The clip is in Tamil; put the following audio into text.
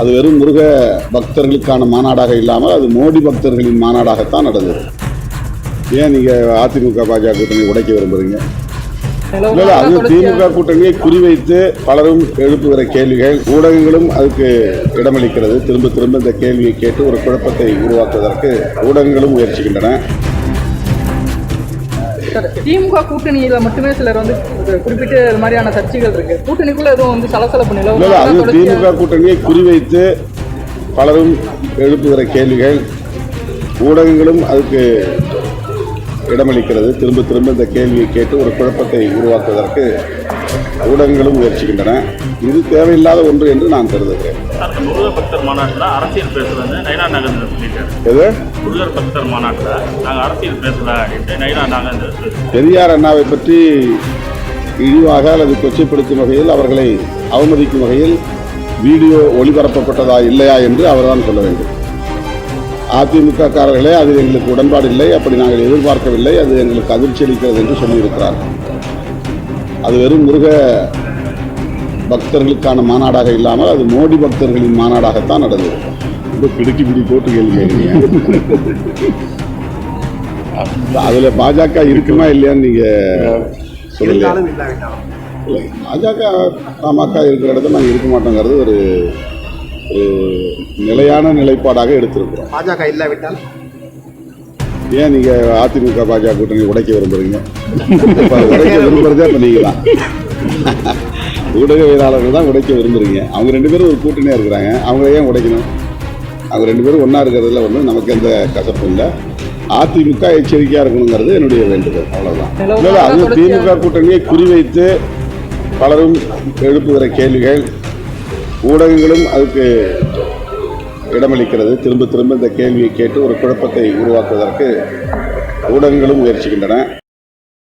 அது வெறும் முருக பக்தர்களுக்கான மாநாடாக இல்லாமல் அது மோடி பக்தர்களின் மாநாடாகத்தான் நடந்தது. ஏன் நீங்கள் அதிமுக பாஜக கூட்டணி உடைக்க விரும்புறீங்க? இல்லை இல்லை, அது திமுக கூட்டணியை குறிவைத்து பலரும் எழுப்புகிற கேள்விகள் ஊடகங்களும் அதுக்கு இடமளிக்கிறது. திரும்ப திரும்ப இந்த கேள்வியை கேட்டு ஒரு குழப்பத்தை உருவாக்குவதற்கு ஊடகங்களும் முயற்சிக்கின்றன. சார், திமுக கூட்டணியில மட்டுமே சிலர் வந்து குறிப்பிட்ட இது மாதிரியான சர்ச்சைகள் இருக்கு. கூட்டணிக்குள்ள எதுவும் வந்து சலசலப்பு இல்லை, அது திமுக கூட்டணியை குறிவைத்து பலரும் எழுப்புகிற கேள்விகள் ஊடகங்களும் அதுக்கு இடமளிக்கிறது. திரும்ப திரும்ப இந்த கேள்வியை கேட்டு ஒரு குழப்பத்தை உருவாக்குவதற்கு ஊடகங்களும் முயற்சிக்கின்றன. இது தேவையில்லாத ஒன்று என்று நான் கருதுகிறேன். முருகர் பக்தர் மாநாட்டில் அரசியல் பேசுறது நைனா நாகேந்திரன் சொல்லிட்டாரு. எது? முருகர் பக்தர் மாநாட்டில் நாங்கள் அரசியல் பேசல அப்படின்ட்டு நாகேந்திரன். பெரியார் அண்ணாவை பற்றி இழிவாக அல்லது கொச்சைப்படுத்தும் வகையில் அவர்களை அவமதிக்கும் வகையில் வீடியோ ஒளிபரப்பப்பட்டதா இல்லையா என்று அவர்தான் சொல்ல வேண்டும். அதிமுக காரர்களே அதில் எங்களுக்கு உடன்பாடு இல்லை. அப்படி நாங்கள் எதிர்பார்க்கவில்லை. அது எங்களுக்கு அதிர்ச்சி அளிக்கிறது என்று சொல்லியிருக்கிறார் அது வெறும் முருக பக்தர்களுக்கான மாநாடாக இல்லாமல் அது மோடி பக்தர்களின் மாநாடாகத்தான் நடந்தது. ரொம்ப பிடிக்கி பிடி போட்டு கேள்வி கேட்குறீங்க. அதுல பாஜக இருக்குமா இல்லையான்னு நீங்க சொல்லல இல்லை, பாஜக பாமக இருக்கிற இடத்துல நாங்கள் இருக்க மாட்டோங்கிறது ஒரு ஒரு நிலையான நிலைப்பாடாக எடுத்திருக்கிறோம். பாஜக இல்லாவிட்டால்? ஏன் நீங்க அதிமுக பாஜக கூட்டணி உடைக்க விரும்புறீங்க? உடைக்க விரும்புறதே இப்ப நீங்க தான். ஊடகவியலாளர்கள் தான் உடைக்க விரும்புறீங்க. அவங்க ரெண்டு பேரும் ஒரு கூட்டணியா இருக்கிறாங்க. அவங்க ஏன் உடைக்கணும்? அவங்க ரெண்டு பேரும் ஒண்ணா இருக்கிறதுல வந்து நமக்கு எந்த கசப்பும் இல்லை. அதிமுக எச்சரிக்கையா இருக்கணுங்கிறது என்னுடைய வேண்டுதல் அவ்வளவுதான். இல்லை, இல்லை, அது திமுக கூட்டணியை குறிவைத்து பலரும் எழுப்புகிற கேள்விகள் ஊடகங்களும் அதுக்கு இடமளிக்கிறது. திரும்ப திரும்ப இந்த கேள்வியை கேட்டு ஒரு குழப்பத்தை உருவாக்குவதற்கு ஊடகங்களும் முயற்சிக்கின்றன.